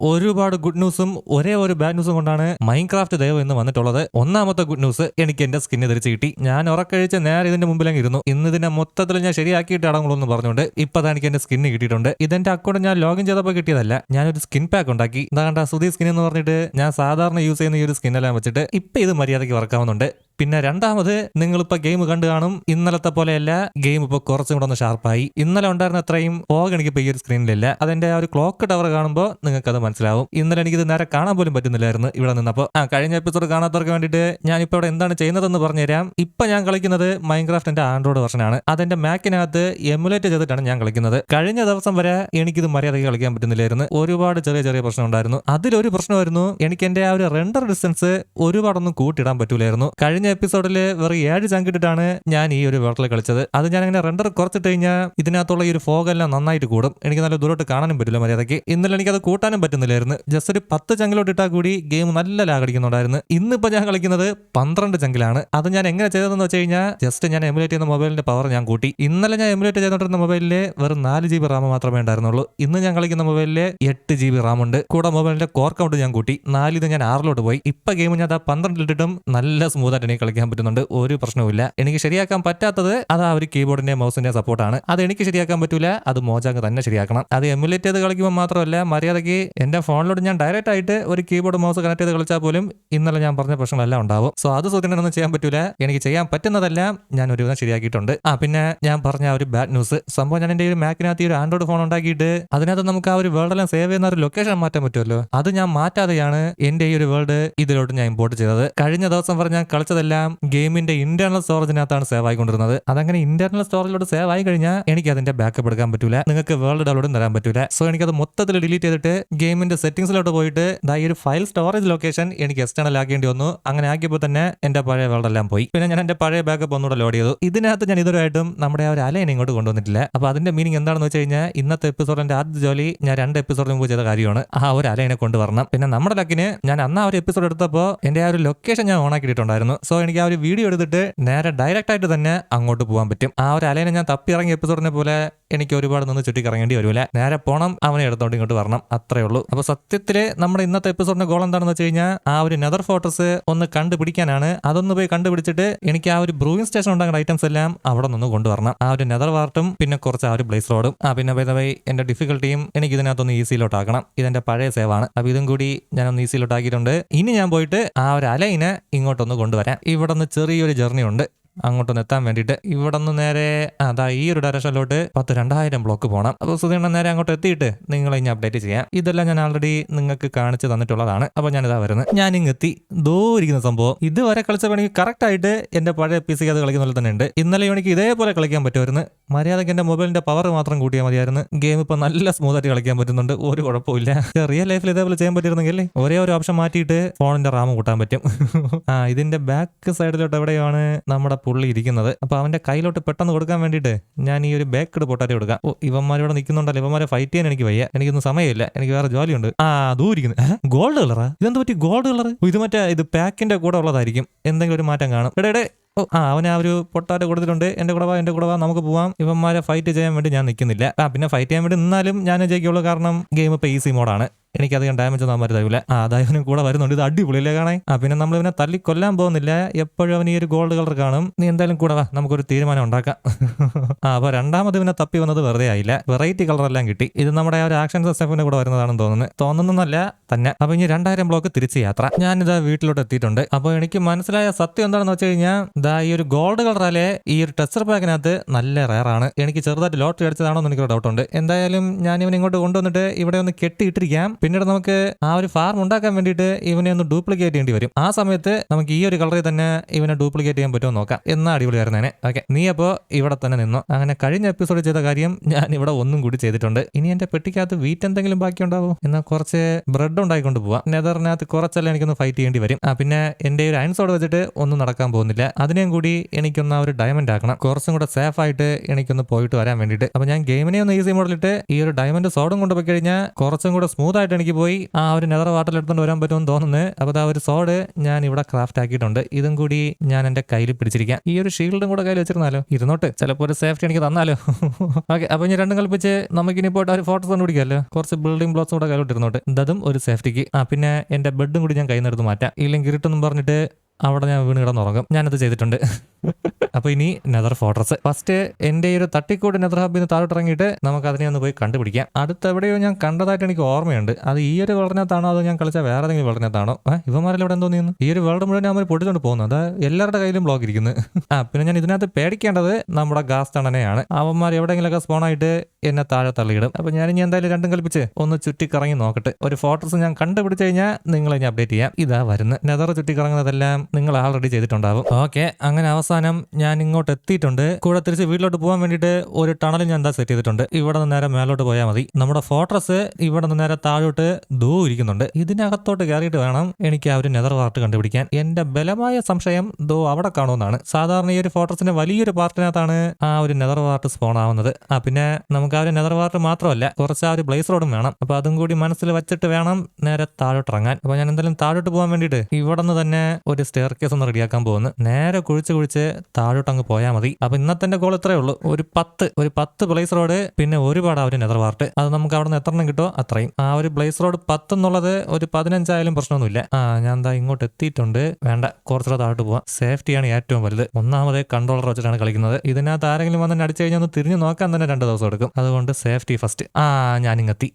ഒരുപാട് ഗുഡ് ന്യൂസും ഒരേ ഒരു ബാഡ് ന്യൂസും കൊണ്ടാണ് മൈൻക്രാഫ്റ്റ് ദൈവം എന്ന് വന്നിട്ടുള്ളത്. ഒന്നാമത്തെ ഗുഡ് ന്യൂസ് എനിക്ക് എന്റെ സ്കിന്ന് തിരിച്ച് കിട്ടി. ഞാൻ ഉറക്കഴിച്ച് നേരെ ഇതിന്റെ മുമ്പിലങ്ങ് ഇരുന്നു. ഇന്ന് ഇതിന്റെ മൊത്തത്തിൽ ഞാൻ ശരിയാക്കിയിട്ട് അടങ്ങുള്ളൂ എന്ന് പറഞ്ഞുകൊണ്ട് ഇപ്പൊ അതാണ് എനിക്ക് എന്റെ സ്കിന്ന് കിട്ടിയിട്ടുണ്ട്. ഇതെന്റെ അക്കൗണ്ട് ഞാൻ ലോഗിൻ ചെയ്തപ്പോൾ കിട്ടിയതല്ല. ഞാനൊരു സ്കിൻ പാക്ക് ഉണ്ടാക്കി. എന്താ കണ്ട സുധി സ്കിൻ എന്ന് പറഞ്ഞിട്ട് ഞാൻ സാധാരണ യൂസ് ചെയ്യുന്ന ഈ ഒരു സ്കിന്നെല്ലാം വെച്ചിട്ട് ഇപ്പൊ ഇത് മര്യാദയ്ക്ക് വർക്കാവുന്നുണ്ട് പിന്നെ രണ്ടാമത് നിങ്ങളിപ്പോ ഗെയിം കണ്ടു കാണും. ഇന്നലത്തെ പോലെയല്ല ഗെയിം ഇപ്പൊ കുറച്ചും കൂടെ ഒന്ന് ഷാർപ്പായി ഇന്നലെ ഉണ്ടായിരുന്ന അത്രയും ഫോഗ് ഇപ്പൊ ഈ ഒരു സ്ക്രീനിലില്ല അതിന്റെ ആ ഒരു ക്ലോക്ക് ടവർ കാണുമ്പോൾ നിങ്ങൾക്ക് അത് മനസ്സിലാവും. ഇന്നലെ എനിക്കിത് നേരെ കാണാൻ പോലും പറ്റുന്നില്ലായിരുന്നു ഇവിടെ നിന്നപ്പോൾ ആ കഴിഞ്ഞ എപ്പിസോഡ് കാണാത്തവർക്ക് വേണ്ടിയിട്ട് ഞാനിപ്പോൾ ഇവിടെ എന്താണ് ചെയ്യുന്നതെന്ന് പറഞ്ഞുതരാം. ഇപ്പൊ ഞാൻ കളിക്കുന്നത് മൈൻക്രാഫ്റ്റിന്റെ ആൻഡ്രോയിഡ് വെർഷനാണ് അതിന്റെ മാക്കിനകത്ത് എമുലേറ്റ് ചെയ്തിട്ടാണ് ഞാൻ കളിക്കുന്നത്. കഴിഞ്ഞ ദിവസം വരെ എനിക്കിത് മര്യാദയ്ക്ക് കളിക്കാൻ പറ്റുന്നില്ലായിരുന്നു. ഒരുപാട് ചെറിയ ചെറിയ പ്രശ്നം ഉണ്ടായിരുന്നു. അതിലൊരു പ്രശ്നമായിരുന്നു. എനിക്ക് എന്റെ ആ ഒരു റെൻഡർ ഡിസ്റ്റൻസ് ഒരുപാടൊന്നും കൂട്ടിയിടാൻ പറ്റൂലായിരുന്നു. കഴിഞ്ഞ എപ്പിസോഡിൽ വെറും ഏഴ് ചങ്കിട്ടിട്ടാണ് ഞാൻ ഈ ഒരു വേർട്ടിൽ കളിച്ചത്. അത് ഞാൻ അങ്ങനെ റെൻഡർ കുറച്ചിട്ട് കഴിഞ്ഞാൽ ഇതിനകത്തുള്ള ഈ ഒരു ഫോഗ് എല്ലാം നന്നായിട്ട് കൂടും. എനിക്ക് നല്ല ദൂരോട്ട് കാണാനും പറ്റില്ല മര്യാദയ്ക്ക്. ഇന്നലെ എനിക്ക് അത് കൂട്ടാനും പറ്റുന്നില്ലായിരുന്നു. ജസ്റ്റ് ഒരു പത്ത് ചങ്കിലോട്ട് ഇട്ടാൽ കൂടി ഗെയിം നല്ല ലാഗടിക്കുന്നുണ്ടായിരുന്നു ഇന്നിപ്പോൾ ഇന്നിപ്പോ ഞാൻ കളിക്കുന്നത് പന്ത്രണ്ട് ചങ്കിലാണ് അത് ഞാൻ എങ്ങനെ ചെയ്തതെന്ന് വെച്ച് കഴിഞ്ഞാൽ ജസ്റ്റ് ഞാൻ എമുലേറ്റ് ചെയ്യുന്ന മൊബൈലിന്റെ പവർ ഞാൻ കൂട്ടി. ഇന്നലെ ഞാൻ എമുലേറ്റ് ചെയ്തോണ്ടിരുന്ന മൊബൈലിൽ വെറും നാല് ജി ബി റാം മാത്രമേ ഉണ്ടായിരുന്നുള്ളൂ. ഇന്ന് ഞാൻ കളിക്കുന്ന മൊബൈലിൽ എട്ട് ജി ബി റാം ഉണ്ട്. കൂടെ മൊബൈലിന്റെ കോർ കൗണ്ട് ഞാൻ കൂട്ടി. നാലിത് ഞാൻ ആറിലോട്ട് പോയി. ഇപ്പൊ ഗെയിം ഞാൻ ആ പന്ത്രണ്ടിലിട്ടിട്ടും നല്ല സ്മൂത്ത് ആയിട്ട് കളിക്കാൻ പറ്റുന്നുണ്ട്. ഒരു പ്രശ്നവുമില്ല. എനിക്ക് ശരിയാക്കാൻ പറ്റാത്തത് അത് ആ ഒരു കീബോർഡിന്റെ മൗസിന്റെ സപ്പോർട്ടാണ് അത് എനിക്ക് ശരിയാക്കാൻ പറ്റൂല. അത് മോജാങ് തന്നെ ശരിയാക്കണം. അത് എമുലേറ്റ് ചെയ്ത് കളിക്കുമ്പോൾ മാത്രമല്ല മര്യാദയ്ക്ക് എന്റെ ഫോണിലോട്ട് ഞാൻ ഡയറക്റ്റ് ആയിട്ട് ഒരു കീബോർഡ് മൗസ് കണക്ട് ചെയ്ത് കളിച്ചാൽ പോലും ഇന്നലെ ഞാൻ പറഞ്ഞ പ്രശ്നങ്ങളെല്ലാം ഉണ്ടാവും. സോ അത് സൂചനൊന്നും ചെയ്യാൻ പറ്റൂല. എനിക്ക് ചെയ്യാൻ പറ്റുന്നതെല്ലാം ഞാൻ ഒരുവിധം ശരിയാക്കിയിട്ടുണ്ട്. ആ പിന്നെ ഞാൻ പറഞ്ഞ ഒരു ബാഡ് ന്യൂസ് സംഭവം ഞാൻ എന്റെ ഒരു മാക്കിനകത്ത് ഒരു ആൻഡ്രോയിഡ് ഫോൺ ഉണ്ടാക്കിയിട്ട് അതിനകത്ത് നമുക്ക് ആ ഒരു വേൾഡെല്ലാം സേവ് ചെയ്യുന്ന ഒരു ലൊക്കേഷൻ മാറ്റാൻ പറ്റുമല്ലോ? അത് ഞാൻ മാറ്റാതെയാണ് എന്റെ ഈ ഒരു വേൾഡ് ഇതിലോട്ട് ഞാൻ ഇമ്പോർട്ട് ചെയ്തത്. കഴിഞ്ഞ ദിവസം പറഞ്ഞ ഞാൻ കളിച്ചതെല്ലാം ഗെയിമിന്റെ ഇന്റേണൽ സ്റ്റോറേജിനകത്താണ് സേവ് ആയിക്കൊണ്ടിരുന്നത്. അതങ്ങനെ ഇന്റേണൽ സ്റ്റോറേജിലോട്ട് സേവ് ആയി കഴിഞ്ഞാൽ എനിക്ക് അതിന്റെ ബാക്കപ്പ് എടുക്കാൻ പറ്റൂല. നിങ്ങൾക്ക് വേൾഡ് ഡൗൺലോഡും തരാൻ പറ്റൂല. സോ എനിക്ക് അത് മൊത്തത്തിൽ ഡിലീറ്റ് ചെയ്തിട്ട് ഗെയിമിന്റെ സെറ്റിംഗ്സിലോട്ട് പോയിട്ട് ദാ ഈ ഒരു ഫയൽ സ്റ്റോറേജ് ലൊക്കേഷൻ എനിക്ക് എക്സ്റ്റേണൽ ആക്കേണ്ടി വന്നു. അങ്ങനെ ആക്കിയപ്പോൾ തന്നെ എന്റെ പഴയ വേൾഡ് എല്ലാം പോയി. പിന്നെ ഞാൻ എന്റെ പഴയ ബാക്കപ്പ് ഒന്നുകൂടെ ലോഡ് ചെയ്തു. ഇതിനകത്ത് ഞാൻ ഇതുവരായിട്ടും നമ്മുടെ ആ ഒരു അലയനെ ഇങ്ങോട്ട് കൊണ്ടുവന്നിട്ടില്ല. അപ്പൊ അതിന്റെ മീനിങ് എന്താണെന്ന് വെച്ച് കഴിഞ്ഞാൽ ഇന്നത്തെ എപ്പിസോഡിന്റെ ആദ്യ ജോലി ഞാൻ രണ്ട് എപ്പിസോഡിന് മുമ്പ് ചെയ്ത കാര്യമാണ്. ആ ഒരു അലയനെ കൊണ്ടുവരണം. പിന്നെ നമ്മുടെ ലക്കിന് ഞാൻ അന്ന് ആ ഒരു എപ്പിസോഡ് എടുത്തപ്പോൾ എന്റെ ആ ഒരു ലൊക്കേഷൻ ഞാൻ ഓൺ ആക്കിയിട്ടുണ്ടായിരുന്നു സോ എനിക്ക് ആ ഒരു വീഡിയോ എടുത്തിട്ട് നേരെ ഡയറക്റ്റ് ആയിട്ട് തന്നെ അങ്ങോട്ട് പോകാൻ പറ്റും. ആ ഒരു അലയനെ ഞാൻ തപ്പി ഇറങ്ങിയ എപ്പിസോഡിനെ പോലെ എനിക്ക് ഒരുപാട് നിന്ന് ചുറ്റി കറങ്ങേണ്ടി വരില്ല നേരെ പോണം അവനെ എടുത്തോണ്ട് ഇങ്ങോട്ട് വരണം. അത്രേ ഉള്ളൂ. അപ്പൊ സത്യത്തിൽ നമ്മുടെ ഇന്നത്തെ എപ്പിസോഡിന്റെ ഗോൾ എന്താണെന്ന് വെച്ച് കഴിഞ്ഞാൽ ആ ഒരു നെതർ ഫോട്ടോസ് ഒന്ന് കണ്ടുപിടിക്കാനാണ്. അതൊന്ന് പോയി കണ്ടുപിടിച്ചിട്ട് എനിക്ക് ആ ഒരു ബ്രൂയിങ് സ്റ്റേഷൻ ഉണ്ടാകുന്ന ഐറ്റംസ് എല്ലാം അവിടെ നിന്ന് കൊണ്ടുവരണം. ആ ഒരു നെതർ വാർട്ടും പിന്നെ കുറച്ച് ആ ഒരു ബ്ലേസ് റോഡും ആ പിന്നെ ബൈ എന്റെ ഡിഫിക്കൽട്ടിയും എനിക്ക് ഇതിനകത്തൊന്ന് ഈസിയിലോട്ടാക്കണം ഇതെന്റെ പഴയ സേവാണ് അപ്പൊ ഇതും കൂടി ഞാനൊന്ന് ഈസിയിലോട്ടാക്കിയിട്ടുണ്ട് ഇനി ഞാൻ പോയിട്ട് ആ ഒരു അലയിനെ ഇങ്ങോട്ടൊന്ന് കൊണ്ടുവരാം. ഇവിടെ നിന്ന് ചെറിയൊരു ജേർണി ഉണ്ട് അങ്ങോട്ടൊന്ന് എത്താൻ വേണ്ടിയിട്ട് ഇവിടെ നിന്ന് നേരെ അതാ ഈ ഒരു ഡയറക്ഷനിലോട്ട് പത്ത് രണ്ടായിരം ബ്ലോക്ക് പോകണം അപ്പോൾ സുധീണ്ണൻ നേരെ അങ്ങോട്ട് എത്തിയിട്ട് നിങ്ങളെ ഇനി അപ്ഡേറ്റ് ചെയ്യാം. ഇതെല്ലാം ഞാൻ ആൾറെഡി നിങ്ങൾക്ക് കാണിച്ചു തന്നിട്ടുള്ളതാണ്. അപ്പോൾ ഞാനിതാ വരുന്നത്. ഞാൻ ഇങ്ങെത്തി ദോ ഇരിക്കുന്ന സംഭവം. ഇതുവരെ കളിച്ച വേണമെങ്കിൽ കറക്റ്റ് ആയിട്ട് എന്റെ പഴയ പി സിക്ക് അത് കളിക്കുന്ന പോലെ തന്നെ ഉണ്ട്. ഇന്നലെ എനിക്ക് ഇതേപോലെ കളിക്കാൻ പറ്റുമായിരുന്നു. മര്യാദയ്ക്ക് എന്റെ മൊബൈലിന്റെ പവർ മാത്രം കൂട്ടിയാൽ മതിയായിരുന്നു. ഗെയിം ഇപ്പോൾ നല്ല സ്മൂത്ത് ആയിട്ട് കളിക്കാൻ പറ്റുന്നുണ്ട്. ഒരു കുഴപ്പമില്ല റിയൽ ലൈഫിൽ ഇതേപോലെ ചെയ്യാൻ പറ്റിയിരുന്നെങ്കിൽ ഒരേ ഒരു ഓപ്ഷൻ മാറ്റിയിട്ട് ഫോണിന്റെ റാം കൂട്ടാൻ പറ്റും. ആ ഇതിന്റെ ബാക്ക് സൈഡിലോട്ട് എവിടെയാണ്? നമ്മുടെ പുള്ളി ഇരിക്കുന്നത്. അപ്പൊ അവന്റെ കയ്യിലോട്ട് പെട്ടെന്ന് കൊടുക്കാൻ വേണ്ടിയിട്ട് ഞാൻ ഈ ഒരു ബേക്കഡ് പൊട്ടാരി കൊടുക്കാം ഓ ഇവന്മാരിവിടെ നിൽക്കുന്നുണ്ടല്ലോ. ഇവന്മാരെ ഫൈറ്റ് ചെയ്യാൻ എനിക്ക് വയ്യ. എനിക്കൊന്നും സമയമില്ല. എനിക്ക് വേറെ ജോലിയുണ്ട്. ആ ദൂരിക്കുന്നു ഗോൾഡ് കളറാ ഇതെന്ത് പറ്റി ഗോൾഡ് കളർ ഇത് മറ്റേ ഇത് പാക്കിന്റെ കൂടെ ഉള്ളതായിരിക്കും. എന്തെങ്കിലും ഒരു മാറ്റം കാണും. എടേ എടേ. ഓ ആ അവൻ ആ ഒരു പൊട്ടാറ്റ കൊടുത്തിട്ടുണ്ട്. എന്റെ കൂടെ വാ എന്റെ കൂടെ വാ. നമുക്ക് പോവാം. ഇവന്മാരെ ഫൈറ്റ് ചെയ്യാൻ വേണ്ടി ഞാൻ നിൽക്കുന്നില്ല. ആ പിന്നെ ഫൈറ്റ് ചെയ്യാൻ വേണ്ടി നിന്നാലും ഞാൻ ജയിക്കുള്ളൂ. കാരണം ഗെയിം ഇപ്പൊ ഈസി മോഡാണ് എനിക്കധികം ഡാമേജ് ഒന്നും അവന്മാർ തരില്ല ആ അതായവനും കൂടെ വരുന്നുണ്ട്. ഇത് അടിപൊളിയല്ലേ കാണേ? ആ പിന്നെ നമ്മൾ ഇവനെ തല്ലി കൊല്ലാൻ പോകുന്നില്ല. എപ്പോഴും അവൻ ഈ ഒരു ഗോൾഡ് കളർ കാണും. നീ എന്തായാലും കൂടെ വാ നമുക്കൊരു തീരുമാനം ഉണ്ടാക്കാം. ആ അപ്പൊ രണ്ടാമത് ഇവനെ തപ്പി വന്നത് വെറുതെ ആയില്ല. വെറൈറ്റി കളർ എല്ലാം കിട്ടി. ഇത് നമ്മുടെ ഒരു ആക്ഷൻ സെസ്റ്റഫിന്റെ കൂടെ വരുന്നതാണെന്ന് തോന്നുന്നത് തോന്നുന്നല്ല തന്നെ. അപ്പൊ ഇനി രണ്ടായിരം ബ്ലോക്ക് തിരിച്ച് യാത്ര. ഞാനിതാ വീട്ടിലോട്ട് എത്തിയിട്ടുണ്ട്. അപ്പോൾ എനിക്ക് മനസ്സിലായ സത്യം എന്താണെന്ന് വെച്ച് കഴിഞ്ഞാൽ ദാ ഈ ഒരു ഗോൾഡ് കളറാലെ ഈ ഒരു ടെസ്റ്റർ പാക്കിനകത്ത് നല്ല റയറാണ് എനിക്ക് ചെറുതായിട്ട് ലോട്ടറി അടിച്ചതാണോ എന്ന് എനിക്കൊരു ഡൗട്ട് ഉണ്ട്. എന്തായാലും ഞാൻ ഇവൻ ഇങ്ങോട്ട് കൊണ്ടുവന്നിട്ട് ഇവിടെ ഒന്ന് കെട്ടിയിട്ടിരിക്കാം. പിന്നീട് നമുക്ക് ആ ഒരു ഫാർം ഉണ്ടാക്കാൻ വേണ്ടിയിട്ട് ഇവനെ ഒന്ന് ഡ്യൂപ്ലിക്കേറ്റ് ചെയ്യേണ്ടി വരും. ആ സമയത്ത് നമുക്ക് ഈ ഒരു കളറിൽ തന്നെ ഇവനെ ഡ്യൂപ്ലിക്കേറ്റ് ചെയ്യാൻ പറ്റുമോ നോക്കാം. എന്നാ അടിപൊളിയായിരുന്നേനെ. ഓക്കെ നീ അപ്പോ ഇവിടെ തന്നെ നിന്നു. അങ്ങനെ കഴിഞ്ഞ എപ്പിസോഡ് ചെയ്ത കാര്യം ഞാൻ ഇവിടെ ഒന്നും കൂടി ചെയ്തിട്ടുണ്ട്. ഇനി എന്റെ പെട്ടിക്കകത്ത് വീറ്റ് എന്തെങ്കിലും ബാക്കി ഉണ്ടാവോ? എന്നാൽ കുറച്ച് ബ്രെഡ് ഉണ്ടായിക്കൊണ്ട് പോവാം. നെതറിനകത്ത് കുറച്ചെല്ലാം എനിക്കൊന്ന് ഫൈറ്റ് ചെയ്യേണ്ടി വരും. ആ പിന്നെ എന്റെ ഒരു അയൻസോട് വെച്ചിട്ട് ഒന്നും നടക്കാൻ പോകുന്നില്ല. അതിനെയും കൂടി എനിക്കൊന്ന് ആ ഒരു ഡയമണ്ട് ആക്കണം. കുറച്ചും കൂടെ സേഫ് ആയിട്ട് എനിക്കൊന്ന് പോയിട്ട് വരാൻ വേണ്ടിയിട്ട്. അപ്പൊ ഞാൻ ഗെയിമിനെ ഒന്ന് ഈസി മോഡലിട്ട് ഈ ഒരു ഡയമണ്ട് സോഡും കൊണ്ടുപോയി കഴിഞ്ഞാൽ കുറച്ചും കൂടെ സ്മൂത്ത് ആയിട്ട് എനിക്ക് പോയി. ആ ഒരു നെതർ വാട്ടർ എടുത്തുകൊണ്ട് വരാൻ പറ്റുമെന്ന് തോന്നുന്നത് അപ്പോൾ ആ ഒരു സോഡ് ഞാൻ ഇവിടെ ക്രാഫ്റ്റ് ആക്കിയിട്ടുണ്ട്. ഇതും കൂടി ഞാൻ എന്റെ കയ്യിൽ പിടിച്ചിരിക്കാം. ഈ ഒരു ഷീൽഡും കൂടെ കയ്യിൽ വെച്ചിരുന്നാലോ? ഇരുന്നോട്ട്. ചിലപ്പോൾ ഒരു സേഫ്റ്റി എനിക്ക് തന്നാലോ? ഓക്കെ അപ്പോൾ ഇനി രണ്ടും കൽപ്പിച്ച് നമുക്കിനി പോയിട്ട് ഒരു ഫോട്ടോസ് കണ്ടുപിടിക്കാമല്ലോ? കുറച്ച് ബിൽഡിംഗ് ബ്ലോക്സ് കൂടെ കയ്യിലോട്ട് ഇരുന്നോട്ട്. ഇതും ഒരു സേഫ്റ്റിക്ക് ആ പിന്നെ എന്റെ ബെഡും കൂടി ഞാൻ കയ്യിൽ നിന്ന് എടുത്ത് മാറ്റാം. ഇല്ലെങ്കിൽ ഇരുട്ടെന്നും പറഞ്ഞിട്ട് അവിടെ ഞാൻ വീണ് കിടന്നുറങ്ങും. ഞാനത് ചെയ്തിട്ടുണ്ട്. അപ്പൊ ഇനി നെതർ ഫോർട്രസ് ഫസ്റ്റ് എന്റെ ഈ ഒരു തട്ടിക്കൂട്ട് നെതർ ഹബിൽ നിന്ന് താഴോട്ട് ഇറങ്ങിയിട്ട് നമുക്ക് അതിനെ ഒന്ന് പോയി കണ്ടുപിടിക്കാം. അടുത്ത് എവിടെയോ ഞാൻ കണ്ടതായിട്ട് എനിക്ക് ഓർമ്മയുണ്ട്. അത് ഈ ഒരു വളർന്നത്താണോ അതോ ഞാൻ കളിച്ച വേറെ ഏതെങ്കിലും വളർന്നത്താണോ ഇവന്മാരെല്ലാം ഇവിടെ എന്തോ നിന്ന്. ഈ ഒരു വേൾഡ് മുഴുവൻ ഞാൻ പൊട്ടിച്ചോണ്ട് പോകുന്നു. അത് എല്ലാവരുടെ കയ്യിലും ബ്ലോക്ക് ഇരിക്കുന്നു. ആ പിന്നെ ഞാൻ ഇതിനകത്ത് പേടിക്കേണ്ടത് നമ്മുടെ ഗാസ് തണനെയാണ് അവന്മാർ എവിടെയെങ്കിലുമൊക്കെ സ്പോണായിട്ട് എന്നെ താഴെ തള്ളിയിടും. അപ്പൊ ഞാൻ ഇനി എന്തായാലും രണ്ടും കളിപ്പിച്ച് ഒന്ന് ചുറ്റിക്കറങ്ങി നോക്കട്ടെ. ഒരു ഫോട്ടോസ് ഞാൻ കണ്ടുപിടിച്ച് കഴിഞ്ഞാൽ നിങ്ങളെ ഞാൻ അപ്ഡേറ്റ് ചെയ്യാം. ഇതാ വരുന്നത്. നെതർ ചുറ്റിക്കറങ്ങുന്നതെല്ലാം നിങ്ങൾ ആൾറെഡി ചെയ്തിട്ടുണ്ടാവും. ഓക്കെ അങ്ങനെ അവസാനം ഞാൻ ഇങ്ങോട്ട് എത്തിയിട്ടുണ്ട്. കൂടെ തിരിച്ച് വീട്ടിലോട്ട് പോകാൻ വേണ്ടിയിട്ട് ഒരു ടണൽ ഞാൻ എന്താ സെറ്റ് ചെയ്തിട്ടുണ്ട്. ഇവിടെ നിന്ന് നേരെ മേലോട്ട് പോയാൽ മതി. നമ്മുടെ ഫോട്ടോസ് ഇവിടെ നിന്ന് നേരെ താഴോട്ട് ദൂ ഇരിക്കുന്നുണ്ട്. ഇതിനകത്തോട്ട് കയറിയിട്ട് വേണം എനിക്ക് ആ ഒരു നെതർ പാർട്ട് കണ്ടുപിടിക്കാൻ. എന്റെ ബലമായ സംശയം ദോ അവിടെ കാണുമെന്നാണ്. സാധാരണ ഈ ഒരു ഫോട്ടോസിന്റെ വലിയൊരു പാർട്ടിനകത്താണ് ആ ഒരു നെതർ പാർട്ട് സ്പോൺ ആവുന്നത്. ആ പിന്നെ നമുക്ക് ആ ഒരു നെതർ പാർട്ട് മാത്രമല്ല കുറച്ച് ആ ഒരു ബ്ലേസ് റോഡും വേണം. അപ്പൊ അതും കൂടി മനസ്സിൽ വെച്ചിട്ട് വേണം നേരെ താഴോട്ട് ഇറങ്ങാൻ. അപ്പൊ ഞാൻ എന്തായാലും താഴോട്ട് പോകാൻ വേണ്ടിയിട്ട് ഇവിടെ നിന്ന് തന്നെ ഒരു സ്റ്റെയർ കേസ് ഒന്ന് റെഡിയാക്കാൻ പോകുന്നു. നേരെ കുഴിച്ച് കുഴിച്ച് താഴോട്ട് അങ്ങ് പോയാൽ മതി. അപ്പൊ ഇന്നത്തെ ഗോൾ ഇത്രയേ ഉള്ളൂ. ഒരു പത്ത് ഒരു പത്ത് ബ്ലേസ് റോഡ് പിന്നെ ഒരുപാട് ഒരു നെതർ വാർട്ട് അത് നമുക്ക് അവിടെ നിന്ന് എത്ര എണ്ണം കിട്ടുമോ അത്രയും. ആ ഒരു ബ്ലേസ് റോഡ് പത്ത് എന്നുള്ളത് ഒരു പതിനഞ്ചായാലും പ്രശ്നമൊന്നുമില്ല. ആ ഞാൻ എന്താ ഇങ്ങോട്ട് എത്തിയിട്ടുണ്ട്. വേണ്ട കുറച്ചുകൂടെ താഴോട്ട് പോവാം. സേഫ്റ്റിയാണ് ഏറ്റവും വലുത്. ഒന്നാമത് കൺട്രോളർ വെച്ചിട്ടാണ് കളിക്കുന്നത്. ഇതിനകത്ത് ആരെങ്കിലും വന്ന് അടിച്ചു കഴിഞ്ഞാൽ ഒന്ന് തിരിഞ്ഞു നോക്കാൻ തന്നെ രണ്ട് ദിവസം എടുക്കും. അതുകൊണ്ട് സേഫ്റ്റി ഫസ്റ്റ് ആ ഞാനിങ്ങെത്തി.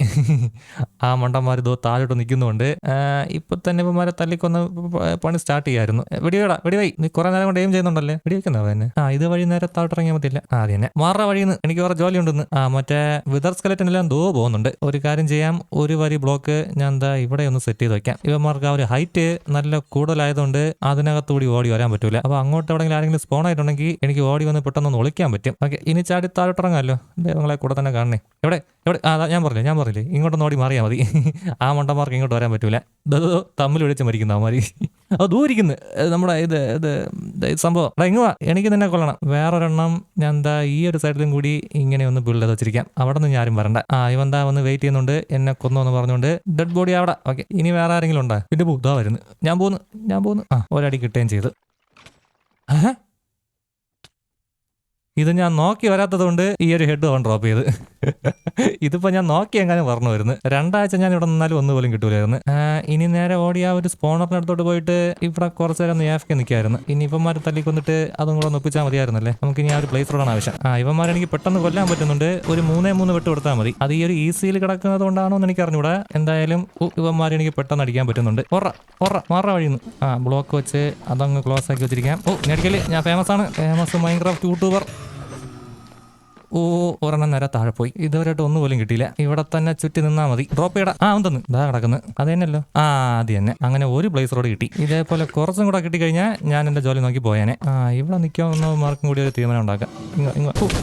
ആ മണ്ടന്മാർ ഇതോ താഴോട്ട് നിൽക്കുന്നുണ്ട്. ഇപ്പൊ തന്നെ ഇവന്മാരെ തല്ലിക്കൊന്ന് പണി സ്റ്റാർട്ട് ചെയ്യായിരുന്നു വെടിവേടാ വെടിവൈ നീ കുറെ നേരം കൊണ്ട് എയിം ചെയ്യുന്നുണ്ടല്ലേ? വെടിവെക്കുന്നവ തന്നെ ആ ഇത് വഴി നേരെ താഴോട്ട് ഇറങ്ങിയാൽ മതിയില്ല? ആ അത് തന്നെ. മാറ വഴിന്ന് എനിക്ക് വേറെ ജോലി ഉണ്ടെന്ന് ആ മറ്റേ വിതർ സ്കലറ്റൻ എല്ലാം ദോ പോകുന്നുണ്ട്. ഒരു കാര്യം ചെയ്യാം. ഒരു വരി ബ്ലോക്ക് ഞാൻ എന്താ ഇവിടെ ഒന്ന് സെറ്റ് ചെയ്ത് വെക്കാം. ഇവന്മാർക്ക് ആ ഒരു ഹൈറ്റ് നല്ല കൂടുതലായതുകൊണ്ട് അതിനകത്തുകൂടി ഓടി വരാൻ പറ്റൂല. അപ്പൊ അങ്ങോട്ട് എവിടെയെങ്കിലും ആരെങ്കിലും സ്പോൺ ആയിട്ടുണ്ടെങ്കിൽ എനിക്ക് ഓടി വന്ന് പെട്ടെന്ന് ഒളിക്കാൻ പറ്റും. ഓക്കെ ഇനി ചാടി താഴെ ഇറങ്ങാമല്ലോ. ദൈവങ്ങളെ കൂടെ തന്നെ കാണണേ. എവിടെ? എവിടെ? ആ ഞാൻ പറഞ്ഞില്ലേ ഞാൻ പറഞ്ഞില്ലേ. ഇങ്ങോട്ടൊന്ന് ഓടി മാറിയാൽ മതി. ആ മണ്ടന്മാർക്ക് ഇങ്ങോട്ട് വരാൻ പറ്റൂല. തമ്മിൽ വിളിച്ച് മരിക്കുന്ന അവന്മാര്. അത് ദൂരിക്കുന്നു നമ്മുടെ ഇത് ഇത് ഇത് സംഭവം. ഇങ്ങ് എനിക്ക് തന്നെ കൊള്ളണം വേറൊരെണ്ണം ഞാൻ എന്താ ഈ ഒരു സൈഡിലും കൂടി ഇങ്ങനെ ഒന്ന് ബിൽഡ് ചെയ്ത് വെച്ചിരിക്കാം. അവിടെ നിന്ന് ഞാനും വരണ്ട. ആ ഇവൻ എന്താ വന്ന് വെയിറ്റ് ചെയ്യുന്നുണ്ട്. എന്നെ കൊന്നു എന്ന് പറഞ്ഞുകൊണ്ട് ഡെഡ് ബോഡി അവിടെ. ഓക്കെ ഇനി വേറെ ആരെങ്കിലും ഉണ്ടോ? പിന്നെ പോ ഇതാ വരുന്നു. ഞാൻ പോന്നു. ഞാൻ പോന്നു. ആ ഒരടി കിട്ടുകയും ചെയ്തു. ഇത് ഞാൻ നോക്കി വരാത്തത് കൊണ്ട് ഈ ഒരു ഹെഡ് അവൻ ഡ്രോപ്പ് ചെയ്ത്. ഇതിപ്പോ ഞാൻ നോക്കി എങ്ങനെ പറഞ്ഞു വരുന്നു രണ്ടാഴ്ച ഞാൻ ഇവിടെ നിന്നാലും ഒന്നു പോലും കിട്ടൂലായിരുന്നു. ഇനി നേരെ ഓടി ആ ഒരു സ്പോണറിന്റെ അടുത്തോട്ട് പോയിട്ട് ഇവിടെ കുറച്ച് നേരം ഒന്ന് നിൽക്കായിരുന്നു ഇനി ഇവന്മാരെ തല്ലിക്കൊന്നിട്ട് അതും കൂടെ ഒപ്പിച്ചാൽ മതിയായിരുന്നല്ലേ? നമുക്ക് ഇനി ആ ഒരു പ്ലേസ് റോഡാണ് ആവശ്യം. ആ ഇവന്മാരെ എനിക്ക് പെട്ടെന്ന് കൊല്ലാൻ പറ്റുന്നുണ്ട്. ഒരു മൂന്നേ മൂന്ന് വെട്ട് കൊടുത്താൽ മതി. അത് ഈ ഒരു ഈസിയിൽ കിടക്കുന്നത് കൊണ്ടാണോ എന്ന് എനിക്ക് അറിഞ്ഞൂടാ എന്തായാലും ഇവന്മാരെ എനിക്ക് പെട്ടെന്ന് അടിക്കാൻ പറ്റുന്നുണ്ട്. ഒറ ഒറ മാറ വഴിന്ന്. ആ ബ്ലോക്ക് വെച്ച് അതങ്ങ് ക്ലോസ് ആക്കി വെച്ചിരിക്കാം. ഓ ഞെടിക്കൽ ഞാൻ ഫേമസ് ആണ്. ഫേമസ് മൈൻക്രാഫ്റ്റ് യൂട്യൂബർ ഓ ഒരെണ്ണം നേരെ താഴെ പോയി. ഇതുവരെയായിട്ട് ഒന്നും പോലും കിട്ടിയില്ല. ഇവിടെ തന്നെ ചുറ്റി നിന്നാ മതി. ഡ്രോപ്പ് ചെയ്യടാ. ആ ഉണ്ടെന്ന്. ഇതാ കിടക്കുന്നു. അത് തന്നെയല്ലോ. ആ അത് തന്നെ. അങ്ങനെ ഒരു പ്ലേസ് റോഡ് കിട്ടി. ഇതേപോലെ കുറച്ചും കൂടെ കിട്ടി കഴിഞ്ഞാൽ ഞാൻ എന്റെ ജോലി നോക്കി പോയാനെ. ആ ഇവിടെ നിൽക്കാവുന്ന മാർക്കും കൂടി ഒരു തീരുമാനം ഉണ്ടാക്കാം.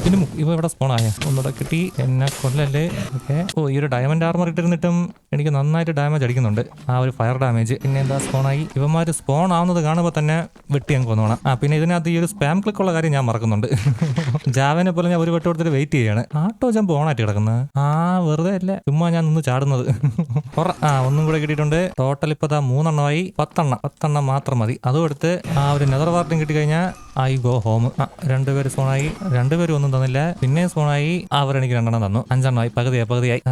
പിന്നെ ഇവ ഇവിടെ സ്പോൺ ആയ. ഒന്നുകൂടെ കിട്ടി. എന്നെ കൊല്ലല്ലേ? ഓക്കെ. ഓ ഈ ഒരു ഡയമണ്ട് ആർമർ ഇട്ടിരുന്നിട്ടും എനിക്ക് നന്നായിട്ട് ഡാമേജ് അടിക്കുന്നുണ്ട്. ആ ഒരു ഫയർ ഡാമേജ് പിന്നെ എന്താ ആയി? ഇവന്മാർ സ്പോൺ ആവുന്നത് കാണുമ്പോൾ തന്നെ വെട്ടി അങ്ങ് കൊന്നോണം. ആ പിന്നെ ഇതിനകത്ത് ഈ ഒരു സ്പാം ക്ലിക്കുള്ള കാര്യം ഞാൻ മറക്കുന്നുണ്ട്. ജാവനെ പോലെ ഞാൻ ഒരു വട്ടം എടുത്തിട്ട് വെയിറ്റ് ചെയ്യാണ്. ആട്ടോ ജമ്പ് ഓണായിട്ട് കിടക്കുന്നത് ആ വെറുതെ അല്ല? ചുമ്മാ ഞാൻ നിന്ന് ചാടുന്നത്. ആ ഒന്നും കൂടെ കിട്ടിയിട്ടുണ്ട്. ടോട്ടൽ ഇപ്പൊ മൂന്നെണ്ണമായി. പത്തെണ്ണം. പത്തെണ്ണം മാത്രം മതി. അതും എടുത്ത് ആ ഒരു നെതർ കിട്ടി കിട്ടിക്കഴിഞ്ഞാൽ ഐ ഗോ ഹോം രണ്ടുപേര് സ്പോണായി രണ്ടുപേരും ഒന്നും തന്നില്ല. പിന്നെ സ്പോണായി അവർ എനിക്ക് രണ്ടെണ്ണം തന്നു. അഞ്ചെണ്ണമായി. പകുതിയായി പകുതിയായി.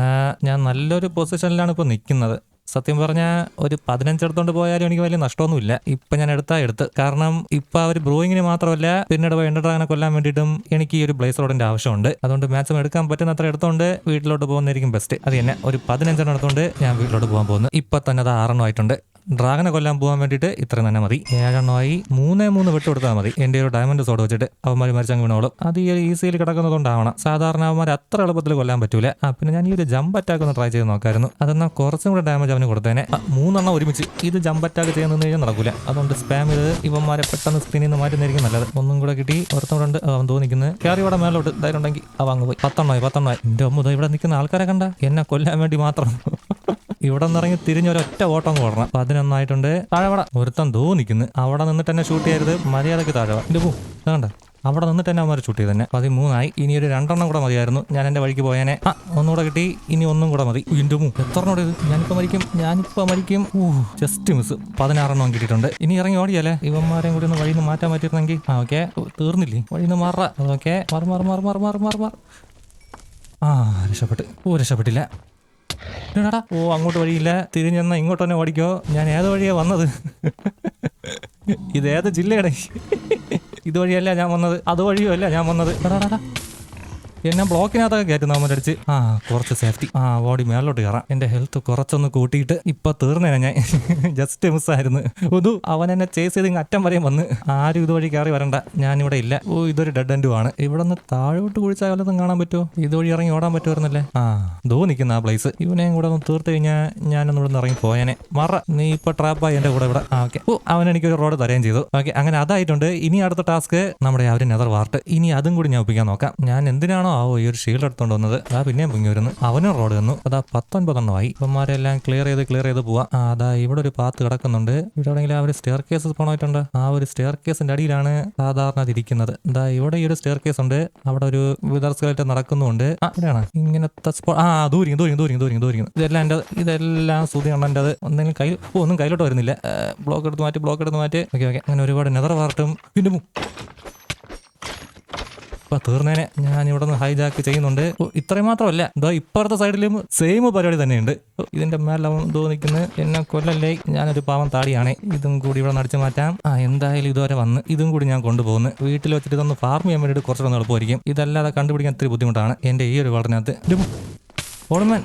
ഞാൻ നല്ലൊരു പൊസിഷനിലാണ് ഇപ്പൊ നിൽക്കുന്നത് സത്യം പറഞ്ഞാൽ ഒരു പതിനഞ്ചെടുത്തോണ്ട് പോയാലും എനിക്ക് വലിയ നഷ്ടമൊന്നുമില്ല. ഇപ്പൊ ഞാൻ എടുത്താ എടുത്ത്. കാരണം ഇപ്പൊ അവർ ബ്രോയിങ്ങിന് മാത്രമല്ല പിന്നീട് എന്റെ ഡ്രാഗനെ കൊല്ലാൻ വേണ്ടിയിട്ടും എനിക്ക് ഈ ഒരു ബ്ലേസ് റോഡിന്റെ ആവശ്യമുണ്ട്. അതുകൊണ്ട് മാക്സിമം എടുക്കാൻ പറ്റുന്ന അത്ര എടുത്തോണ്ട് വീട്ടിലോട്ട് പോകുന്നതായിരിക്കും ബെസ്റ്റ് അത് തന്നെ ഒരു പതിനഞ്ചെണ്ണം എടുത്തോണ്ട് ഞാൻ വീട്ടിലോട്ട് പോകാൻ പോകുന്നു. ഇപ്പൊ തന്നെ അത് ആറെണ്ണം ആയിട്ടുണ്ട്. ഡ്രാഗനെ കൊല്ലാൻ പോകാൻ വേണ്ടിയിട്ട് ഇത്രയും തന്നെ മതി. ഏഴെണ്ണമായി മൂന്നേ മൂന്ന് വെട്ട് കൊടുത്താൽ മതി. എന്റെ ഒരു ഡയമണ്ട് സോഡ് വെച്ചിട്ട് അവന്മാർ മരിച്ചങ്ങ് വീണോളും. അത് ഈ ഈസിയിൽ കിടക്കുന്നതുകൊണ്ടാവണം സാധാരണ അവന്മാർ അത്ര എളുപ്പത്തിൽ കൊല്ലാൻ പറ്റൂല. ആ പിന്നെ ഞാൻ ഈ ഒരു ജമ്പ് അറ്റാക്ക് ഒന്ന് ട്രൈ ചെയ്ത് നോക്കായിരുന്നു. അതെന്നാൽ കുറച്ചും കൂടെ ഡാമേജ് അവന് കൊടുത്തേനെ. മൂന്നെണ്ണം ഒരുമിച്ച് ഇത് ജമ്പ് അറ്റാക്ക് ചെയ്യാൻ കഴിഞ്ഞാൽ നടക്കൂല. അതുകൊണ്ട് സ്പാം ചെയ്ത് ഇവന്മാരെ പെട്ടെന്ന് സ്ക്രീനിൽ നിന്ന് മാറ്റുന്നതായിരിക്കും നല്ലത്. ഒന്നും കൂടെ കിട്ടി ഒരുത്തോണ്ട് അവൻ തോന്നിക്കുന്നത് കയറി ഇവിടെ മേലോട്ട്. ഇതായിട്ടുണ്ടെങ്കിൽ അവ അങ്ങ് പോയി. പത്തെണ്ണമായി പത്തെണ്ണമായി. അമ്മ ദാ ഇവിടെ നിൽക്കുന്ന ആൾക്കാരെ കണ്ട. എന്നെ കൊല്ലാൻ വേണ്ടി മാത്രം. ഇവിടെ നിന്നിറങ്ങി തിരിഞ്ഞ് ഒരൊറ്റ ഓട്ടം ഓടണം അപ്പൊ അതിനൊന്നായിട്ടുണ്ട് താഴെവട. ഒരുത്തം ദൂ നിൽക്കുന്നു അവിടെ നിന്നിട്ട് തന്നെ ഷൂട്ട് ചെയ്യരുത്. മര്യാദയ്ക്ക് താഴെ എന്റെ പോ. വേണ്ട അവിടെ നിന്നിട്ട് തന്നെ അവന്മാർ ഷൂട്ട് ചെയ്ത് തന്നെ. പതിമൂന്നായി. ഇനി ഒരു രണ്ടെണ്ണം കൂടെ മതിയായിരുന്നു. ഞാൻ എന്റെ വഴിക്ക് പോയേനെ. ആ ഒന്നുകൂടെ കിട്ടി. ഇനി ഒന്നും കൂടെ മതി. വീണ്ടും എത്ര എത്രണ്ണോടെ ഇത് ഞാനിപ്പോൾ മരിക്കും. ഞാനിപ്പോൾ മരിക്കും. ജസ്റ്റ് മിസ് പതിനാറെണ്ണം കിട്ടിയിട്ടുണ്ട്. ഇനി ഇറങ്ങി ഓടിയല്ലേ ഇവന്മാരെയും കൂടി ഒന്ന് വഴിയിൽ നിന്ന് മാറ്റാൻ പറ്റിയിരുന്നെങ്കിൽ ആ ഓക്കെ തീർന്നില്ലേ? വഴിയിൽ നിന്ന് മാറാ ഓക്കെ മാറി മാറി മാറി മാറി മാറി മാറി മാറി. ആ രക്ഷപ്പെട്ട്. ഓ രക്ഷപ്പെട്ടില്ല. ഓ അങ്ങോട്ട് വഴിയില്ല. തിരിഞ്ഞെന്ന ഇങ്ങോട്ട് തന്നെ ഓടിക്കോ. ഞാൻ ഏത് വഴിയാ വന്നത്? ഇതേത് ജില്ലയുടെ? ഇതുവഴിയല്ല ഞാൻ വന്നത്. അതുവഴിയോ അല്ല ഞാൻ വന്നത്. എടാടാടാ എന്നെ ബ്ലോക്കിനകത്തൊക്കെ കയറ്റുന്ന അടിച്ച് ആ കുറച്ച് സേഫ്റ്റി ആ ബോഡി മേലോട്ട് കയറാം. എന്റെ ഹെൽത്ത് കുറച്ചൊന്ന് കൂട്ടിയിട്ട് ഇപ്പൊ തീർന്നേനെ ഞാൻ. ജസ്റ്റ് മിസ്സായിരുന്നു ഒതു അവൻ എന്നെ ചേസ് ചെയ്ത് അറ്റം വരെയും വന്ന്. ആരും ഇതുവഴി കയറി വരണ്ട. ഞാൻ ഇവിടെ ഇല്ല. ഓ ഇതൊരു ഡെഡ് എൻഡു ആണ് ഇവിടെ നിന്ന് താഴോട്ട് കുഴിച്ചാൽ വല്ലതും കാണാൻ പറ്റുമോ ഇതുവഴി ഇറങ്ങി ഓടാൻ പറ്റുമായിരുന്നല്ലേ? ആ ദോ നിൽക്കുന്ന ആ പ്ലേസ് ഇവനെയും കൂടെ ഒന്ന് തീർത്ത് കഴിഞ്ഞാൽ ഞാനൊന്നും ഇവിടെ ഇറങ്ങി പോയനെ. മറ നീ ഇപ്പൊ ട്രാപ്പായി എന്റെ കൂടെ ഇവിടെ. ആ ഓക്കെ ഓ അവൻ എനിക്ക് ഒരു റോഡ് തരുകയും ചെയ്തു. ഓക്കെ അങ്ങനെ അതായിട്ടുണ്ട്. ഇനി അടുത്ത ടാസ്ക് നമ്മുടെ ആ ഒരു നെതർ വാർട്ട് ഇനി അതും കൂടി ഞാൻ ഒപ്പിക്കാൻ നോക്കാം. ഞാൻ എന്തിനാണോ ആവോ ഈ ഒരു ഷീൽഡ് എടുത്തോണ്ട് വന്നത്. അതാ പിന്നെയും പൊങ്ങി വരുന്നു. അവനും റോഡ് തന്നു അതാ പത്തൊൻപതെണ്ണമായി. ഇവന്മാരെല്ലാം ക്ലിയർ ചെയ്ത് ക്ലിയർ ചെയ്ത് പോവാം. അതാ ഇവിടെ ഒരു പാത്ത് കിടക്കുന്നുണ്ട്. ഇവിടെ ആണെങ്കിൽ ആ ഒരു സ്റ്റെയർ കേസ് പോണായിട്ടുണ്ട് ആ ഒരു സ്റ്റെയർ കേസിന്റെ അടിയിലാണ് സാധാരണ അത് ഇരിക്കുന്നത് ഇതാ ഇവിടെ ഈ ഒരു സ്റ്റെയർ കേസ് ഉണ്ട്. അവിടെ ഒരു വിദർശകളായിട്ട് നടക്കുന്നുണ്ട്. ഇവിടെയാണ്? ഇങ്ങനത്തെ ആ ദൂരി ദൂരി ദൂരി ദൂരി ദൂരി ഇതെല്ലാം എന്റെ ഇതെല്ലാം സുതി അത്. എന്തെങ്കിലും കയ്യിൽ ഒന്നും കയ്യിലോട്ട് വരുന്നില്ല. ബ്ലോക്ക് എടുത്ത് മാറ്റി ബ്ലോക്ക് എടുത്ത് മാറ്റി. Okay okay. അങ്ങനെ ഒരുപാട് നെതർ വാർട്ടും പിന്നെ ഇപ്പൊ തീർന്നേനെ ഞാൻ ഇവിടെ നിന്ന് ഹൈജാക്ക് ചെയ്യുന്നുണ്ട് ഇത്രയും മാത്രമല്ല. ഇതോ ഇപ്പുറത്തെ സൈഡിലും സെയിം പരിപാടി തന്നെയുണ്ട്. ഇതിന്റെ മേലെ തോന്നിക്കുന്നത് എന്നെ കൊല്ലല്ലേ. ഞാനൊരു പാവം താടിയാണ്. ഇതും കൂടി ഇവിടെ നടിച്ചു മാറ്റാം. ആ എന്തായാലും ഇതുവരെ വന്ന് ഇതും കൂടി ഞാൻ കൊണ്ടുപോകുന്നു. വീട്ടിൽ വെച്ചിട്ട് ഇതൊന്ന് ഫാർം ചെയ്യാൻ വേണ്ടിയിട്ട് കുറച്ചുകൂടെ എളുപ്പമായിരിക്കും. ഇതല്ലാതെ കണ്ടുപിടിക്കാൻ ഇത്തിരി ബുദ്ധിമുട്ടാണ്. എന്റെ ഈ ഒരു വളറിനകത്ത് ഓടുമാൻ.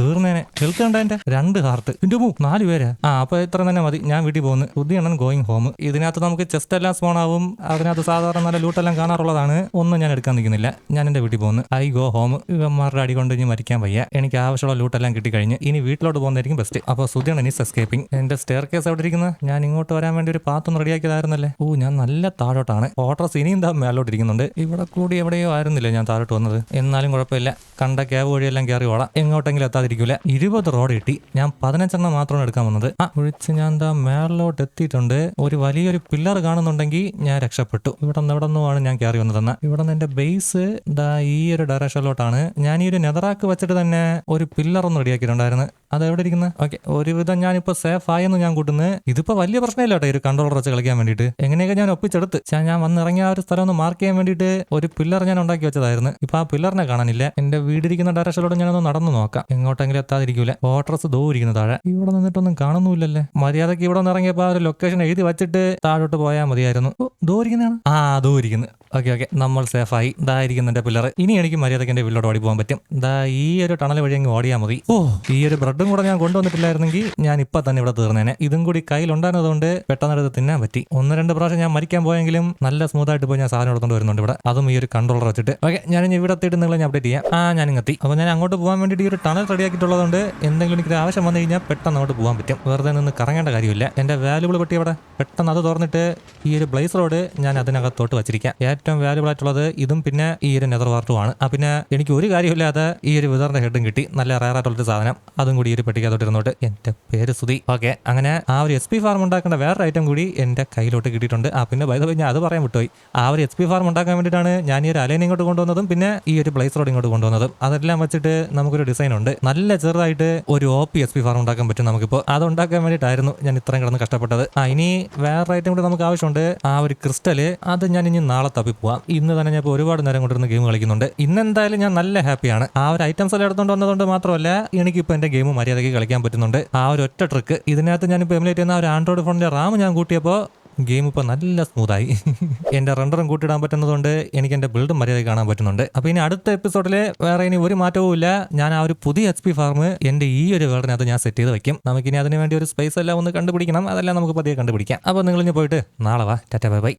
തീർന്നേനെ. കേൾക്കണ്ട കണ്ട എന്റെ? രണ്ട് ഹാർട്ട് എന്റെ മൂ നാല് പേരാ. ആ അപ്പൊ ഇത്ര തന്നെ മതി. ഞാൻ വീട്ടിൽ പോകുന്നു. ബുദ്ധിയണ്ണൻ ഗോയിങ് ഹോം ഇതിനകത്ത് നമുക്ക് ചെസ്റ്റ് എല്ലാം സ്പോൺ ആവും. അതിനകത്ത് സാധാരണ നല്ല ലൂട്ടെല്ലാം കാണാറുള്ളതാണ്. ഒന്നും ഞാൻ എടുക്കാൻ നിൽക്കുന്നില്ല. ഞാൻ എന്റെ വീട്ടിൽ പോകുന്നു. ഐ ഗോ ഹോം ഇവന്മാരുടെ അടി കൊണ്ട് ഇനി മരിക്കാൻ വയ്യ. എനിക്ക് ആവശ്യമുള്ള ലൂട്ടെല്ലാം കിട്ടിക്കഴിഞ്ഞ് ഇനി വീട്ടിലോട്ട് പോകുന്നതായിരിക്കും ബെസ്റ്റ് അപ്പൊ സുധിയാണ് ഇനി എസ്കേപ്പിംഗ് എന്റെ സ്റ്റെയർ കേസ് എവിടെ ഇരിക്കുന്നത്? ഞാൻ ഇങ്ങോട്ട് വരാൻ വേണ്ടി ഒരു പാത്തൊന്ന് റെഡിയാക്കിയതായിരുന്നല്ലേ ഓ ഞാൻ നല്ല താഴോട്ടാണ്. ഓട്ടർസ് ഇനിയും താ മേലോട്ടിരിക്കുന്നുണ്ട്. ഇവിടെ കൂടി എവിടെയോ ആയിരുന്നില്ല ഞാൻ താഴോട്ട് വന്നത്? എന്നാലും കുഴപ്പമില്ല. കണ്ട ക്യാബ് വഴിയെല്ലാം കയറി ഓടാം. എങ്ങോട്ടെങ്കിലും എത്താതിരിക്കൂല? ഇരുപത് റോഡ് കിട്ടി. ഞാൻ പതിനഞ്ചെണ്ണം മാത്രമാണ് എടുക്കാൻ വന്നത്. ആ ഒഴിച്ച് ഞാൻ എന്താ മേളിലോട്ട് എത്തിയിട്ടുണ്ട്. ഒരു വലിയൊരു പില്ലർ കാണുന്നുണ്ടെങ്കിൽ ഞാൻ രക്ഷപ്പെട്ടു. ഇവിടെ നിന്ന് ഇവിടെ നിന്നുമാണ് ഞാൻ കയറി വന്നതെന്ന്. ഇവിടെ നിന്ന് എന്റെ ബേസ് ദാ ഈ ഒരു ഡയറക്ഷനിലോട്ടാണ്. ഞാൻ ഈ ഒരു നെതറാക്ക് വെച്ചിട്ട് തന്നെ ഒരു പില്ലർ ഒന്ന് റെഡിയാക്കിയിട്ടുണ്ടായിരുന്നു അത് എവിടെ ഇരിക്കുന്നത് ഓക്കെ ഒരുവിധം ഞാനിപ്പോ സേഫ് ആയെന്ന് ഞാൻ കൂട്ടുന്നത് ഇതിപ്പോ വലിയ പ്രശ്നമില്ല കേട്ടോ ഒരു കൺട്രോളർ വെച്ച് കളിക്കാൻ വേണ്ടിയിട്ട്. എങ്ങനെയൊക്കെ ഞാൻ ഒപ്പിച്ചെടുത്ത്. ച്ചാ, ഞാൻ വന്നിറങ്ങിയ ആ ഒരു സ്ഥലം ഒന്ന് മാർക്ക് ചെയ്യാൻ വേണ്ടിയിട്ട് ഒരു പില്ലർ ഞാൻ ഉണ്ടാക്കി വെച്ചതായിരുന്നു. ഇപ്പൊ ആ പില്ലറിനെ കാണാനില്ല. എന്റെ വീടിരിക്കുന്ന ഡയറക്ഷനിലൂടെ ഞാനൊന്ന് നടന്നു നോക്കാം. എങ്ങോട്ടെങ്കിലും എത്താതിരിക്കൂല? ഓട്ടർസ് ദോ ഇരിക്കുന്നു താഴെ. ഇവിടെ നിന്നിട്ടൊന്നും കാണുന്നില്ലല്ലേ മര്യാദയ്ക്ക് ഇവിടെ നിന്ന് ഇറങ്ങിയപ്പോ ആ ഒരു ലൊക്കേഷൻ എഴുതി വെച്ചിട്ട് താഴോട്ട് പോയാൽ മതിയായിരുന്നു. ദോ ഇരിക്കുന്നതാണ്? ആ ദോ ഇരിക്കുന്നു. ഓക്കെ ഓക്കെ നമ്മൾ സേഫായി ദാ ഇരിക്കുന്നു പില്ലർ ഇനി എനിക്ക് മര്യാദയ്ക്ക് എന്റെ വീട്ടിലോട്ട് ഓടി പോകാൻ പറ്റും. ദാ ഈ ഒരു ടണൽ വഴി അങ്ങ് ഓടിയാൽ മതി. ഓ ഈ ഒരു ബ്രെഡും കൂടെ ഞാൻ കൊണ്ടുവന്നിട്ടില്ലായിരുന്നെങ്കിൽ ഞാൻ ഇപ്പൊ തന്നെ ഇവിടെ തീർന്നേനെ. ഇതും കൂടി കയ്യിലുണ്ടായിരുന്നതുകൊണ്ട് പെട്ടെന്ന് എടുത്ത് തിന്നാൻ പറ്റി. ഒന്ന് രണ്ട് പ്രാവശ്യം ഞാൻ മരിക്കാൻ പോയെങ്കിലും നല്ല സ്മൂത്ത് ആയിട്ട് പോയി ഞാൻ സാധനം എടുത്തോണ്ട് വരുന്നുണ്ട് ഇവിടെ. അതും ഈ ഒരു കൺട്രോളർ വെച്ചിട്ട്. ഓക്കെ ഞാൻ ഇനി ഇവിടെ എത്തിയിട്ട് നിങ്ങളെ ഞാൻ അപ്ഡേറ്റ് ചെയ്യാം. ആ ഞാൻ എത്തി അപ്പോൾ ഞാൻ അങ്ങോട്ട് പോകാൻ വേണ്ടിയിട്ട് ഈ ഒരു ടണൽ റെഡിയാക്കിയിട്ടുള്ളതുകൊണ്ട് എന്തെങ്കിലും എനിക്ക് ആവശ്യം വന്നു കഴിഞ്ഞാൽ പെട്ടെന്ന് അങ്ങോട്ട് പോകാൻ പറ്റും. വെറുതെ നിന്ന് കറങ്ങേണ്ട കാര്യമില്ല. എന്റെ വാല്യുബിൾ പെട്ടി അവിടെ പെട്ടെന്ന് അത് തുറന്നിട്ട് ഈ ഒരു ബ്ലേസറോട് ഞാൻ അതിനകത്തോട്ട് വച്ചിരിക്കാം. ഏറ്റവും വാല്യുബിൾ ആയിട്ടുള്ളത് ഇതും പിന്നെ ഈ ഒരു നെതർ വാർട്ടുമാണ് ആ പിന്നെ എനിക്ക് ഒരു കാര്യമില്ലാതെ ഈ ഒരു വിതറിന്റെ ഹെഡും കിട്ടി. നല്ല റയർ ആയിട്ടുള്ളൊരു സാധനം. അതും കൂടി ഈ ഒരു പെട്ടിക്കകത്തോട്ട് ഇരുന്നോട്ട് എന്റെ പേര് സുതി ഓക്കെ അങ്ങനെ ആ ഒരു എസ് പി ഫാർം ഉണ്ടാക്കേണ്ട വേറൊരു ഐറ്റം കൂടി എന്റെ കയ്യിലോട്ട് കിട്ടിയിട്ടുണ്ട്. ആ പിന്നെ ബൈ ഞാൻ അത് പറയാൻ വിട്ടുപോയി. ആ ഒരു എസ് പി ഫാർം ഉണ്ടാക്കാൻ വേണ്ടിയിട്ടാണ് ഞാൻ ഈ ഒരു അലൈൻ ഇങ്ങോട്ട് കൊണ്ടുവന്നതും പിന്നെ ഈ ഒരു ബ്ലേസറോട് ഇങ്ങോട്ട് കൊണ്ടുവന്നതും. അതെല്ലാം വെച്ചിട്ട് നമുക്കൊരു ഡിസൈൻ ഉണ്ട്. നല്ല ചെറുതായിട്ട് ഒരു O P S P farm ഉണ്ടാക്കാൻ പറ്റും നമുക്കിപ്പോൾ അത് ഉണ്ടാക്കാൻ വേണ്ടിയിട്ടായിരുന്നു ഞാൻ ഇത്രയും കിടന്ന് കഷ്ടപ്പെട്ടത്. ആ ഇനി വേറെ ഐറ്റം കൂടി നമുക്ക് ആവശ്യമുണ്ട്. ആ ഒരു ക്രിസ്റ്റൽ അത് ഞാൻ ഇനി നാളെ തപ്പി പോവാം. ഇന്ന് തന്നെ ഞാൻ ഒരുപാട് നേരം കൊണ്ടിരുന്ന് ഗെയിം കളിക്കുന്നുണ്ട്. ഇന്ന് എന്തായാലും ഞാൻ നല്ല ഹാപ്പിയാണ് ആ ഒരു ഐറ്റംസ് എല്ലാം എടുത്തുകൊണ്ട് വന്നതുകൊണ്ട് മാത്രമല്ല എനിക്കിപ്പോൾ എന്റെ ഗെയിം മര്യാദയ്ക്ക് കളിക്കാൻ പറ്റുന്നുണ്ട്. ആ ഒരു ഒറ്റ ട്രിക്ക് ഇതിനകത്ത് ഞാനിപ്പോൾ എമുലേറ്റ് ചെയ്യുന്ന ഒരു ആൻഡ്രോയിഡ് ഫോണിന്റെ റാം ഞാൻ കൂട്ടിയപ്പോൾ ഗെയിം ഇപ്പോൾ നല്ല സ്മൂത്തായി. എന്റെ റണ്ടറും കൂട്ടിയിടാൻ പറ്റുന്നതുകൊണ്ട് എനിക്ക് എന്റെ ബിൽഡും മര്യാദ കാണാൻ പറ്റുന്നുണ്ട്. അപ്പോൾ ഇനി അടുത്ത എപ്പിസോഡിൽ വേറെ ഇനി ഒരു മാറ്റവും ഇല്ല. ഞാൻ ആ ഒരു പുതിയ എച്ച് പി ഫാർമ് എന്റെ ഈ ഒരു വേർഡിനകത്ത് ഞാൻ സെറ്റ് ചെയ്ത് വെക്കും. നമുക്കിനി അതിന് വേണ്ടി ഒരു സ്പേസ് എല്ലാം ഒന്ന് കണ്ടുപിടിക്കണം. അതെല്ലാം നമുക്ക് പതിയെ കണ്ടുപിടിക്കാം. അപ്പോൾ നിങ്ങൾ ഇനി പോയിട്ട് നാളെ വാ. Tata bye bye.